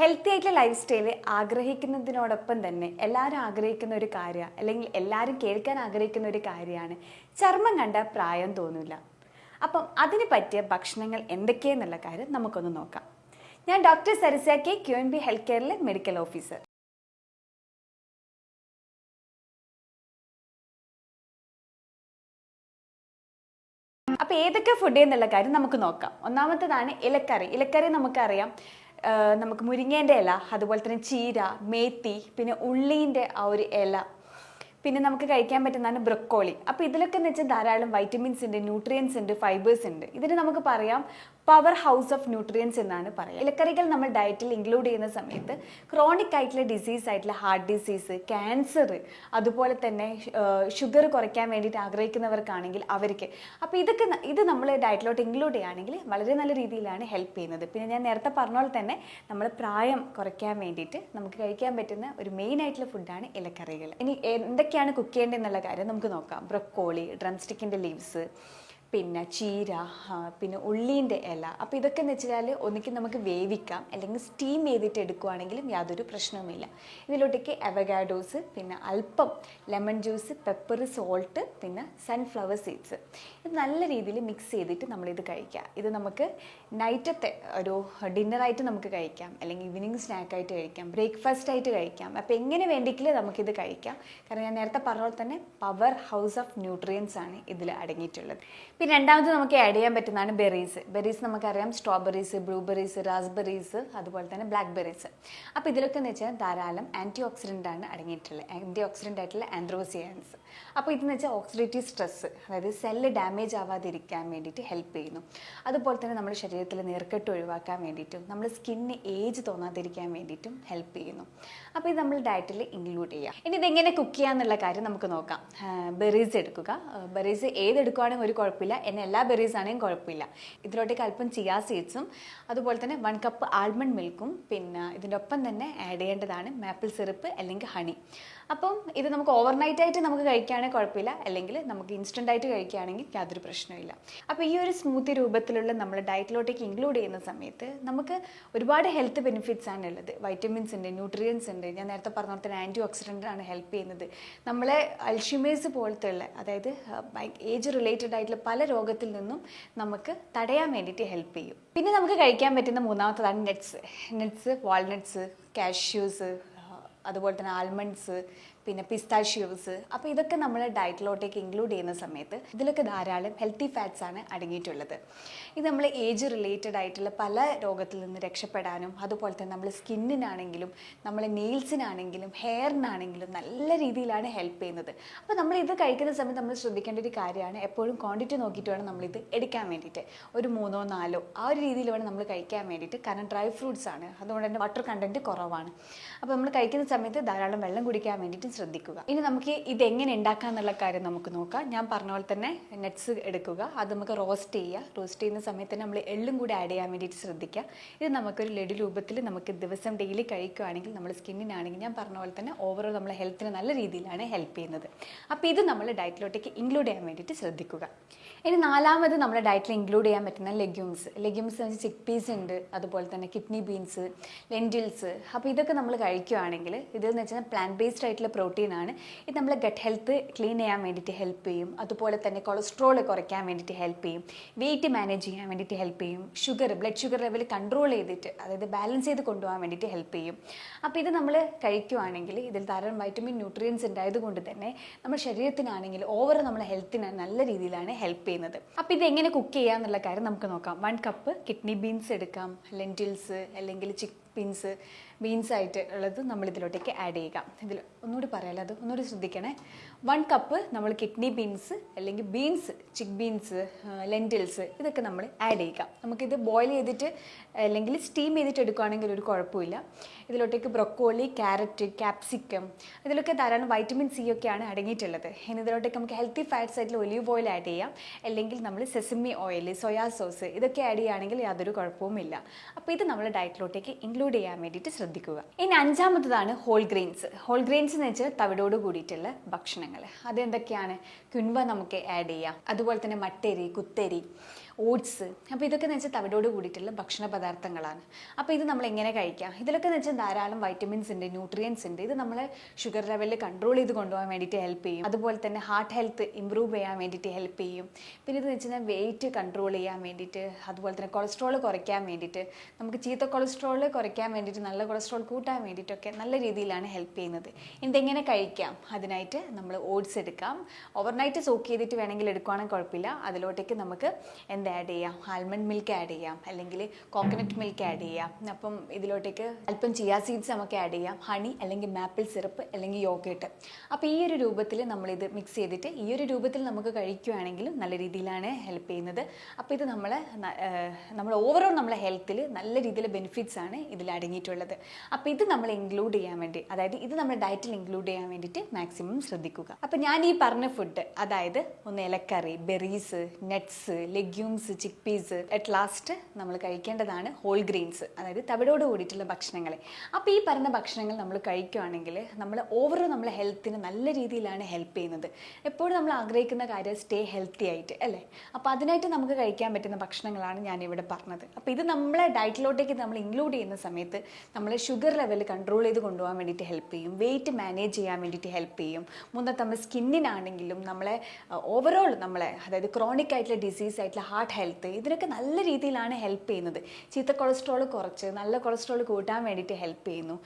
Healthy ആയിട്ടുള്ള life style ആഗ്രഹിക്കുന്നതിനോടൊപ്പം തന്നെ എല്ലാവരും ആഗ്രഹിക്കുന്ന ഒരു കാര്യമാണ് അല്ലെങ്കിൽ എല്ലാവരും കേൾക്കാൻ ആഗ്രഹിക്കുന്ന ഒരു കാര്യമാണ് ചർമ്മം കണ്ട പ്രായം തോന്നില്ല അപ്പം അതിന് പറ്റിയ ഭക്ഷണങ്ങൾ എന്തൊക്കെയെന്നുള്ള കാര്യം നമുക്കൊന്ന് നോക്കാം. ഞാൻ doctor Sarisa K Q N B health കെയറിലെ medical officer അപ്പോൾ ഏതൊക്കെ ഫുഡ് എന്നുള്ള കാര്യം നമുക്ക് നോക്കാം. ഒന്നാമത്തേതാണ് ഇലക്കറി. ഇലക്കറി നമുക്കറിയാം. നമുക്ക് മുരിങ്ങേന്റെ ഇല അതുപോലെ തന്നെ ചീര മേത്തി പിന്നെ ഉള്ളീന്റെ ആ ഒരു ഇല. പിന്നെ നമുക്ക് കഴിക്കാൻ പറ്റുന്നതാണ് ബ്രൊക്കോളി. അപ്പോൾ ഇതിലൊക്കെ എന്ന് വെച്ചാൽ ധാരാളം വൈറ്റമിൻസ് ഉണ്ട് ന്യൂട്രിയൻസ് ഉണ്ട് ഫൈബേഴ്സ് ഉണ്ട്. ഇതിന് നമുക്ക് പറയാം പവർ ഹൗസ് ഓഫ് ന്യൂട്രിയൻസ് എന്നാണ് പറയുക. ഇലക്കറികൾ നമ്മൾ ഡയറ്റിൽ ഇൻക്ലൂഡ് ചെയ്യുന്ന സമയത്ത് ക്രോണിക് ആയിട്ടുള്ള ഡിസീസ് ആയിട്ടുള്ള ഹാർട്ട് ഡിസീസ് ക്യാൻസർ അതുപോലെ തന്നെ ഷുഗർ കുറയ്ക്കാൻ വേണ്ടിയിട്ട് ആഗ്രഹിക്കുന്നവർക്കാണെങ്കിൽ അവർക്ക്. അപ്പോൾ ഇതൊക്കെ ഇത് നമ്മൾ ഡയറ്റിലോട്ട് ഇൻക്ലൂഡ് ചെയ്യുകയാണെങ്കിൽ വളരെ നല്ല രീതിയിലാണ് ഹെൽപ്പ് ചെയ്യുന്നത്. പിന്നെ ഞാൻ നേരത്തെ പറഞ്ഞ പോലെ തന്നെ നമ്മൾ പ്രായം കുറയ്ക്കാൻ വേണ്ടിയിട്ട് നമുക്ക് കഴിക്കാൻ പറ്റുന്ന ഒരു മെയിൻ ആയിട്ടുള്ള ഫുഡാണ് ഇലക്കറികൾ. ഇനി എന്തൊക്കെയാണ് കുക്ക് ചെയ്യേണ്ടത് എന്നുള്ള കാര്യം നമുക്ക് നോക്കാം. ബ്രൊക്കോളി ഡ്രം സ്റ്റിക്കിന്റെ ലീവ്സ് പിന്നെ ചീര പിന്നെ ഉള്ളീന്റെ ഇല. അപ്പോൾ ഇതൊക്കെ എന്ന് വെച്ചാൽ ഒന്നിക്ക് നമുക്ക് വേവിക്കാം അല്ലെങ്കിൽ സ്റ്റീം ചെയ്തിട്ട് എടുക്കുവാണെങ്കിലും യാതൊരു പ്രശ്നവുമില്ല. ഇതിലോട്ടേക്ക് അവഗാഡോസ് പിന്നെ അല്പം ലെമൺ ജ്യൂസ് പെപ്പർ സോൾട്ട് പിന്നെ സൺഫ്ലവർ സീഡ്സ് ഇത് നല്ല രീതിയിൽ മിക്സ് ചെയ്തിട്ട് നമ്മളിത് കഴിക്കുക ഇത് നമുക്ക് നൈറ്റത്തെ ഒരു ഡിന്നറായിട്ട് നമുക്ക് കഴിക്കാം അല്ലെങ്കിൽ ഈവനിങ് സ്നാക്കായിട്ട് കഴിക്കാം ബ്രേക്ക്ഫാസ്റ്റ് ആയിട്ട് കഴിക്കാം. അപ്പോൾ എങ്ങനെ വേണ്ടിയെങ്കിലും നമുക്കിത് കഴിക്കാം. കാരണം ഞാൻ നേരത്തെ പറഞ്ഞ പോലെ തന്നെ പവർ ഹൗസ് ഓഫ് ന്യൂട്രിയൻസ് ആണ് ഇതിൽ അടങ്ങിയിട്ടുള്ളത്. പിന്നെ രണ്ടാമത് നമുക്ക് ആഡ് ചെയ്യാൻ പറ്റുന്നതാണ് ബെറീസ് ബെറീസ് നമുക്കറിയാം. സ്ട്രോബെറീസ് ബ്ലൂബെറീസ് റാസ്ബെറീസ് അതുപോലെ തന്നെ ബ്ലാക്ക് ബെറീസ് അപ്പോൾ ഇതിലൊക്കെ എന്ന് വെച്ചാൽ ധാരാളം ആന്റി ഓക്സിഡന്റ് ആണ് അടങ്ങിയിട്ടുള്ളത്. ആന്റി ഓക്സിഡന്റ് ആയിട്ടുള്ള ആൻഡ്രോസിയാൻസ് അപ്പോൾ ഇതെന്ന് വെച്ചാൽ ഓക്സിഡേറ്റീവ് സ്ട്രെസ്സ് അതായത് സെല്ല് ഡാമേജ് ആവാതിരിക്കാൻ വേണ്ടിയിട്ട് ഹെൽപ്പ് ചെയ്യുന്നു. അതുപോലെ തന്നെ നമ്മുടെ ശരീരത്തിൽ നീർക്കെട്ട് ഒഴിവാക്കാൻ വേണ്ടിയിട്ടും നമ്മുടെ സ്കിന്നിന് ഏജ് തോന്നാതിരിക്കാൻ വേണ്ടിയിട്ടും ഹെൽപ്പ് ചെയ്യുന്നു. അപ്പോൾ ഇത് നമ്മൾ ഡയറ്റിൽ ഇൻക്ലൂഡ് ചെയ്യാം. ഇനി ഇതെങ്ങനെ കുക്ക് ചെയ്യാന്നുള്ള കാര്യം നമുക്ക് നോക്കാം. ബെറീസ് എടുക്കുക. ബെറീസ് ഏതെടുക്കുകയാണെങ്കിൽ ഒരു കുഴപ്പമില്ല. എന്നെ എല്ലാ ബെറീസ് ആണെങ്കിലും കുഴപ്പമില്ല. ഇതിലോട്ടേക്ക് അല്പം ചിയാ സീഡ്സും അതുപോലെ തന്നെ വൺ കപ്പ് ആൽമണ്ട് മിൽക്കും പിന്നെ ഇതിന്റെ ഒപ്പം തന്നെ ആഡ് ചെയ്യേണ്ടതാണ് മാപ്പിൾ സിറപ്പ് അല്ലെങ്കിൽ ഹണി. അപ്പം ഇത് നമുക്ക് ഓവർനൈറ്റ് ആയിട്ട് നമുക്ക് കഴിക്കുകയാണെങ്കിൽ കുഴപ്പമില്ല. അല്ലെങ്കിൽ നമുക്ക് ഇൻസ്റ്റന്റ് ആയിട്ട് കഴിക്കുകയാണെങ്കിൽ യാതൊരു പ്രശ്നമില്ല അപ്പോൾ ഈ ഒരു സ്മൂത്തി രൂപത്തിലുള്ള നമ്മൾ ഡയറ്റിലോട്ടേക്ക് ഇൻക്ലൂഡ് ചെയ്യുന്ന സമയത്ത് നമുക്ക് ഒരുപാട് ഹെൽത്ത് ബെനിഫിറ്റ്സ് ആണ് ഉള്ളത്. വൈറ്റമിൻസ് ഉണ്ട് ന്യൂട്രിയൻസ് ഉണ്ട്. ഞാൻ നേരത്തെ പറഞ്ഞ പോലെ ആന്റി ആണ് ഹെൽപ്പ് ചെയ്യുന്നത്. നമ്മളെ അൽഷിമേഴ്സ് പോലത്തെ ഉള്ള അതായത് ഏജ് റിലേറ്റഡ് ആയിട്ടുള്ള പല രോഗത്തിൽ നിന്നും നമുക്ക് തടയാൻ വേണ്ടിയിട്ട് ഹെൽപ്പ് ചെയ്യും. പിന്നെ നമുക്ക് കഴിക്കാൻ പറ്റുന്ന മൂന്നാമത്തതാണ് നെറ്റ്സ് നെറ്റ്സ് വാൾനട്ട്സ് കാഷ്യൂസ് അതുപോലെ തന്നെ ആൽമണ്ട്സ് പിന്നെ പിസ്താഷ്യൂസ് അപ്പോൾ ഇതൊക്കെ നമ്മൾ ഡയറ്റിലോട്ടേക്ക് ഇൻക്ലൂഡ് ചെയ്യുന്ന സമയത്ത് ഇതിലൊക്കെ ധാരാളം ഹെൽത്തി ഫാറ്റ്സ് ആണ് അടങ്ങിയിട്ടുള്ളത്. ഇത് നമ്മൾ ഏജ് റിലേറ്റഡ് ആയിട്ടുള്ള പല രോഗത്തിൽ നിന്ന് രക്ഷപ്പെടാനും അതുപോലെ തന്നെ നമ്മൾ സ്കിന്നിനാണെങ്കിലും നമ്മളെ നെയിൽസിനാണെങ്കിലും ഹെയറിനാണെങ്കിലും നല്ല രീതിയിലാണ് ഹെൽപ്പ് ചെയ്യുന്നത്. അപ്പോൾ നമ്മൾ ഇത് കഴിക്കുന്ന സമയത്ത് നമ്മൾ ശ്രദ്ധിക്കേണ്ട ഒരു കാര്യമാണ് എപ്പോഴും ക്വാണ്ടിറ്റി നോക്കിയിട്ട് വേണം നമ്മളിത് എടുക്കാൻ വേണ്ടിയിട്ട്. ഒരു മൂന്നോ നാലോ ആ ഒരു രീതിയിൽ വേണം നമ്മൾ കഴിക്കാൻ വേണ്ടിയിട്ട്. കാരണം ഡ്രൈ ഫ്രൂട്ട്സ് ആണ്. അതുകൊണ്ട് തന്നെ വാട്ടർ കണ്ടന്റ് കുറവാണ്. അപ്പോൾ നമ്മൾ കഴിക്കുന്ന സമയത്ത് ധാരാളം വെള്ളം കുടിക്കാൻ വേണ്ടിയിട്ട് ശ്രദ്ധിക്കുക. ഇനി നമുക്ക് ഇത് എങ്ങനെ ഉണ്ടാക്കാം എന്നുള്ള കാര്യം നമുക്ക് നോക്കാം. ഞാൻ പറഞ്ഞ പോലെ തന്നെ നെറ്റ്സ് എടുക്കുക. അത് നമുക്ക് റോസ്റ്റ് ചെയ്യുക. റോസ്റ്റ് ചെയ്യുന്ന സമയത്ത് തന്നെ നമ്മൾ എള്ളും കൂടി ആഡ് ചെയ്യാൻ വേണ്ടിയിട്ട് ശ്രദ്ധിക്കുക. ഇത് നമുക്കൊരു ലഡു രൂപത്തിൽ നമുക്ക് ദിവസം ഡെയിലി കഴിക്കുകയാണെങ്കിൽ നമ്മുടെ സ്കിന്നിനാണെങ്കിൽ ഞാൻ പറഞ്ഞ പോലെ തന്നെ ഓവറോൾ നമ്മളെ ഹെൽത്തിന് നല്ല രീതിയിലാണ് ഹെൽപ്പ് ചെയ്യുന്നത്. അപ്പോൾ ഇത് നമ്മൾ ഡയറ്റിലോട്ടേക്ക് ഇൻക്ലൂഡ് ചെയ്യാൻ വേണ്ടിയിട്ട് ശ്രദ്ധിക്കുക. ഇനി നാലാമത് നമ്മുടെ ഡയറ്റിൽ ഇൻക്ലൂഡ് ചെയ്യാൻ പറ്റുന്ന ലെഗ്യൂംസ് ലെഗ്യൂംസ് എന്ന് വെച്ചാൽ ചിക്ക് പീസ് ഉണ്ട്. അതുപോലെ തന്നെ കിഡ്നി ബീൻസ് ലെന്റിൽസ് അപ്പോൾ ഇതൊക്കെ നമ്മൾ കഴിക്കുകയാണെങ്കിൽ ഇതെന്ന് വെച്ചാൽ പ്ലാന്റ് ബേസ്ഡ് ആയിട്ടുള്ള പ്രോട്ടീൻ ആണ്. ഇത് നമ്മളെ ഗട്ട് ഹെൽത്ത് ക്ലീൻ ചെയ്യാൻ വേണ്ടിയിട്ട് ഹെൽപ്പ് ചെയ്യും. അതുപോലെ തന്നെ കൊളസ്ട്രോൾ കുറയ്ക്കാൻ വേണ്ടിയിട്ട് ഹെൽപ്പ് ചെയ്യും. വെയിറ്റ് മാനേജ് ചെയ്യാൻ വേണ്ടിയിട്ട് ഹെൽപ്പ് ചെയ്യും. Sugar blood sugar level control ചെയ്തിട്ട് അതായത് ബാലൻസ് ചെയ്ത് കൊണ്ടുപോകാൻ വേണ്ടിയിട്ട് ഹെൽപ്പ് ചെയ്യും. അപ്പോൾ ഇത് നമ്മൾ കഴിക്കുകയാണെങ്കിൽ ഇതിൽ ധാരാളം വൈറ്റമിൻ ന്യൂട്രിയൻസ് ഉണ്ടായതുകൊണ്ട് തന്നെ നമ്മുടെ ശരീരത്തിനാണെങ്കിൽ ഓവർ നമ്മുടെ ഹെൽത്തിന് നല്ല രീതിയിലാണ് ഹെൽപ്പ് ചെയ്യുന്നത്. അപ്പോൾ ഇത് എങ്ങനെ കുക്ക് ചെയ്യാന്നുള്ള കാര്യം നമുക്ക് നോക്കാം. വൺ കപ്പ് കിഡ്നി ബീൻസ് എടുക്കാം. ലെന്റിൽസ് അല്ലെങ്കിൽ ചിക്ക് ബീൻസ് ബീൻസ് ആയിട്ട് ഉള്ളത് നമ്മൾ ഇതിലോട്ടേക്ക് ആഡ് ചെയ്യുക. ഇതിൽ ഒന്നുകൂടി പറയാലോ അത് ഒന്നുകൂടി ശ്രദ്ധിക്കണേ. വൺ കപ്പ് നമ്മൾ കിഡ്നി ബീൻസ് അല്ലെങ്കിൽ ബീൻസ് ചിക്ക് ബീൻസ് ലെന്റിൽസ് ഇതൊക്കെ നമ്മൾ ആഡ് ചെയ്യുക. നമുക്കിത് ബോയിൽ ചെയ്തിട്ട് അല്ലെങ്കിൽ സ്റ്റീം ചെയ്തിട്ട് എടുക്കുകയാണെങ്കിൽ ഒരു കുഴപ്പമില്ല. ഇതിലോട്ടേക്ക് ബ്രൊക്കോളി ക്യാരറ്റ് ക്യാപ്സിക്കം ഇതിലൊക്കെ ധാരാളം വൈറ്റമിൻ സി ഒക്കെയാണ് അടങ്ങിയിട്ടുള്ളത്. ഇനി ഇതിലോട്ടേക്ക് നമുക്ക് ഹെൽത്തി ഫാറ്റ്സ് ആയിട്ടുള്ള ഒലിവ് ഓയിൽ ആഡ് ചെയ്യാം. അല്ലെങ്കിൽ നമ്മൾ സെസമി ഓയിൽ സോയാ സോസ് ഇതൊക്കെ ആഡ് ചെയ്യുകയാണെങ്കിൽ യാതൊരു കുഴപ്പവുമില്ല. അപ്പോൾ ഇത് നമ്മൾ ഡയറ്റിലോട്ടേക്ക് ഇൻക്ലൂഡ് ചെയ്യാൻ വേണ്ടിയിട്ട് ശ്രദ്ധിക്കുക. ഇനി അഞ്ചാമത്തതാണ് ഹോൾ ഗ്രെയിൻസ് ഹോൾ ഗ്രെയിൻസ് എന്ന് വെച്ചാൽ തവിടോട് കൂടിയിട്ടുള്ള ഭക്ഷണങ്ങൾ. അതെന്തൊക്കെയാണ്? കുൻവ നമുക്ക് ആഡ് ചെയ്യാം. അതുപോലെ തന്നെ മട്ടേരി കുത്തരി ഓട്സ്. അപ്പോൾ ഇതൊക്കെ എന്ന് വെച്ചാൽ തവിടോട് കൂടിയിട്ടുള്ള ഭക്ഷണ പദാർത്ഥങ്ങളാണ്. അപ്പോൾ ഇത് നമ്മൾ എങ്ങനെ കഴിക്കാം? ഇതിലൊക്കെ എന്ന് വെച്ചാൽ ധാരാളം വൈറ്റമിൻസ് ഉണ്ട് ന്യൂട്രിയൻസ് ഉണ്ട്. ഇത് നമ്മളെ ഷുഗർ ലെവലിൽ കൺട്രോൾ ചെയ്ത് കൊണ്ടുപോകാൻ വേണ്ടിയിട്ട് ഹെൽപ്പ് ചെയ്യും. അതുപോലെ തന്നെ ഹാർട്ട് ഹെൽത്ത് ഇമ്പ്രൂവ് ചെയ്യാൻ വേണ്ടിയിട്ട് ഹെൽപ്പ് ചെയ്യും. പിന്നെ ഇത് വെച്ചാൽ വെയിറ്റ് കൺട്രോൾ ചെയ്യാൻ വേണ്ടിയിട്ട് അതുപോലെ തന്നെ കൊളസ്ട്രോൾ കുറയ്ക്കാൻ വേണ്ടിയിട്ട് നമുക്ക് ചീത്ത കൊളസ്ട്രോൾ കുറയ്ക്കാൻ വേണ്ടിയിട്ട് നല്ല കൊളസ്ട്രോൾ കൂട്ടാൻ വേണ്ടിയിട്ടൊക്കെ നല്ല രീതിയിലാണ് ഹെൽപ്പ് ചെയ്യുന്നത്. ഇതെങ്ങനെ കഴിക്കാം? അതിനായിട്ട് നമ്മൾ ഓട്സ് എടുക്കാം. ഓവർനൈറ്റ് സോക്ക് ചെയ്തിട്ട് വേണമെങ്കിൽ എടുക്കുവാണെങ്കിൽ കുഴപ്പമില്ല. അതിലോട്ടേക്ക് നമുക്ക് എന്ത് ആഡ് ചെയ്യാം ആൽമണ്ട് മിൽക്ക് ആഡ് ചെയ്യാം അല്ലെങ്കിൽ കോക്കനട്ട് മിൽക്ക് ആഡ് ചെയ്യാം. അപ്പം ഇതിലോട്ടേക്ക് അല്പം ചിയാ സീഡ്സ് നമുക്ക് ആഡ് ചെയ്യാം ഹണി അല്ലെങ്കിൽ മാപ്പിൾ സിറപ്പ് അല്ലെങ്കിൽ യോഗേട്ട് അപ്പോൾ ഈ ഒരു രൂപത്തിൽ നമ്മളിത് മിക്സ് ചെയ്തിട്ട് ഈ ഒരു രൂപത്തിൽ നമുക്ക് കഴിക്കുകയാണെങ്കിലും നല്ല രീതിയിലാണ് ഹെൽപ്പ് ചെയ്യുന്നത്. അപ്പോൾ ഇത് നമ്മളെ നമ്മൾ ഓവറോൾ നമ്മളെ ഹെൽത്തിൽ നല്ല രീതിയിൽ ബെനിഫിറ്റ്സ് ആണ് ഇതിൽ അടങ്ങിയിട്ടുള്ളത്. അപ്പോൾ ഇത് നമ്മൾ ഇൻക്ലൂഡ് ചെയ്യാൻ വേണ്ടി അതായത് ഇത് നമ്മുടെ ഡയറ്റിൽ ഇൻക്ലൂഡ് ചെയ്യാൻ വേണ്ടിയിട്ട് മാക്സിമം ശ്രദ്ധിക്കുക. അപ്പോൾ ഞാൻ ഈ പറഞ്ഞ ഫുഡ് അതായത് ഒന്ന് ഇലക്കറി berries nuts legumes chick peas at last നമ്മൾ കഴിക്കേണ്ടതാണ് ഹോൾ ഗ്രെയിൻസ് അതായത് തവിടോട് കൂടിയിട്ടുള്ള ഭക്ഷണങ്ങൾ അപ്പോൾ ഈ പറഞ്ഞ ഭക്ഷണങ്ങൾ നമ്മൾ കഴിക്കുകയാണെങ്കിൽ നമ്മൾ ഓവറോൾ നമ്മളെ ഹെൽത്തിന് നല്ല രീതിയിലാണ് ഹെൽപ്പ് ചെയ്യുന്നത്. എപ്പോഴും നമ്മൾ ആഗ്രഹിക്കുന്ന കാര്യം സ്റ്റേ ഹെൽത്തി ആയിട്ട് അല്ലേ? അപ്പോൾ അതിനായിട്ട് നമുക്ക് കഴിക്കാൻ പറ്റുന്ന ഭക്ഷണങ്ങളാണ് ഞാനിവിടെ പറഞ്ഞത്. അപ്പോൾ ഇത് നമ്മളെ ഡയറ്റിലോട്ടേക്ക് നമ്മൾ ഇൻക്ലൂഡ് ചെയ്യുന്ന സമയത്ത് നമ്മളെ ഷുഗർ ലെവൽ കൺട്രോൾ ചെയ്ത് കൊണ്ടുപോകാൻ വേണ്ടിയിട്ട് ഹെൽപ്പ് ചെയ്യും. വെയിറ്റ് മാനേജ് ചെയ്യാൻ വേണ്ടിയിട്ട് ഹെൽപ്പ് ചെയ്യും. മൂന്നാമത്തെ നമ്മൾ സ്കിന്നിനാണെങ്കിലും നമ്മളെ ഓവറോൾ നമ്മളെ അതായത് ക്രോണിക് ആയിട്ടുള്ള ഡിസീസ് ആയിട്ടുള്ള ഹാർട്ട് ഹെൽത്ത് ഇതിനൊക്കെ നല്ല രീതിയിലാണ് ഹെൽപ്പ് ചെയ്യുന്നത്. ചീത്ത കൊളസ്ട്രോൾ കുറച്ച് നല്ല കൊളസ്ട്രോൾ കൂട്ടാൻ വേണ്ടിയിട്ട് ഹെൽപ്പ് ചെയ്യുന്നു.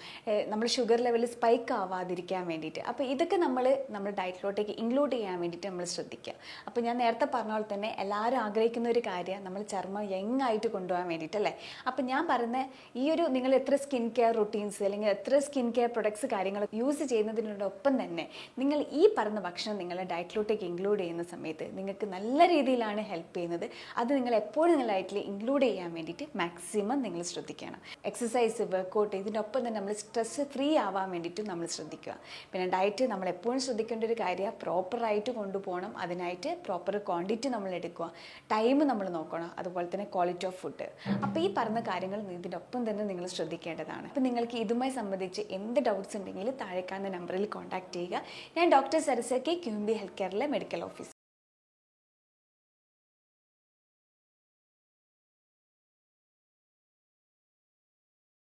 നമ്മൾ ഷുഗർ ലെവൽ സ്പൈക്ക് ആവാതിരിക്കാൻ വേണ്ടിയിട്ട്. അപ്പോൾ ഇതൊക്കെ നമ്മൾ നമ്മുടെ ഡയറ്റിലോട്ടേക്ക് ഇൻക്ലൂഡ് ചെയ്യാൻ വേണ്ടിയിട്ട് നമ്മൾ ശ്രദ്ധിക്കുക. അപ്പോൾ ഞാൻ നേരത്തെ പറഞ്ഞ പോലെ തന്നെ എല്ലാവരും ആഗ്രഹിക്കുന്ന ഒരു കാര്യം നമ്മൾ ചർമ്മം യങ് ആയിട്ട് കൊണ്ടുപോകാൻ വേണ്ടിയിട്ടല്ലേ അപ്പോൾ ഞാൻ പറയുന്ന ഈ ഒരു നിങ്ങൾ എത്ര സ്കിൻ കെയർ റുട്ടീൻസ് അല്ലെങ്കിൽ എത്ര സ്കിൻ കെയർ പ്രൊഡക്ട്സ് കാര്യങ്ങൾ യൂസ് ചെയ്യുന്നതിനോടൊപ്പം തന്നെ നിങ്ങൾ ഈ പറഞ്ഞ ഭക്ഷണം നിങ്ങളുടെ ഡയറ്റിലോട്ടേക്ക് ഇൻക്ലൂഡ് ചെയ്യുന്ന സമയത്ത് നിങ്ങൾക്ക് നല്ല രീതിയിലാണ് ഹെൽപ്പ് ചെയ്യുന്നത്. അത് നിങ്ങൾ എപ്പോഴും നിങ്ങളുടെ ഡയറ്റിൽ ഇൻക്ലൂഡ് ചെയ്യാൻ വേണ്ടിയിട്ട് മാക്സിമം നിങ്ങൾ ശ്രദ്ധിക്കണം. എക്സസൈസ് വർക്കൗട്ട് ഇതിനൊപ്പം തന്നെ നമ്മൾ സ്ട്രെസ് ഫ്രീ ആവാൻ വേണ്ടിയിട്ടും നമ്മൾ ശ്രദ്ധിക്കുക. പിന്നെ ഡയറ്റ് നമ്മൾ എപ്പോഴും ശ്രദ്ധിക്കേണ്ട ഒരു കാര്യം പ്രോപ്പറായിട്ട് കൊണ്ടുപോകണം. അതിനായിട്ട് പ്രോപ്പർ ക്വാണ്ടിറ്റി നമ്മൾ എടുക്കുക. ടൈം നമ്മൾ നോക്കണം. അതുപോലെ തന്നെ ക്വാളിറ്റി ഓഫ് ഫുഡ് അപ്പോൾ ഈ പറഞ്ഞ കാര്യങ്ങൾ ഇതിനൊപ്പം തന്നെ നിങ്ങൾ ശ്രദ്ധിക്കേണ്ടതാണ്. അപ്പോൾ നിങ്ങൾക്ക് ഇതുമായി സംബന്ധിച്ച് എന്ത് ഡൗട്ട്സ് ഉണ്ടെങ്കിലും താഴെ കാണുന്ന നമ്പറിൽ കോൺടാക്ട് ചെയ്യുക. ഞാൻ doctor Sarasa K Q N B health കെയറിലെ medical officer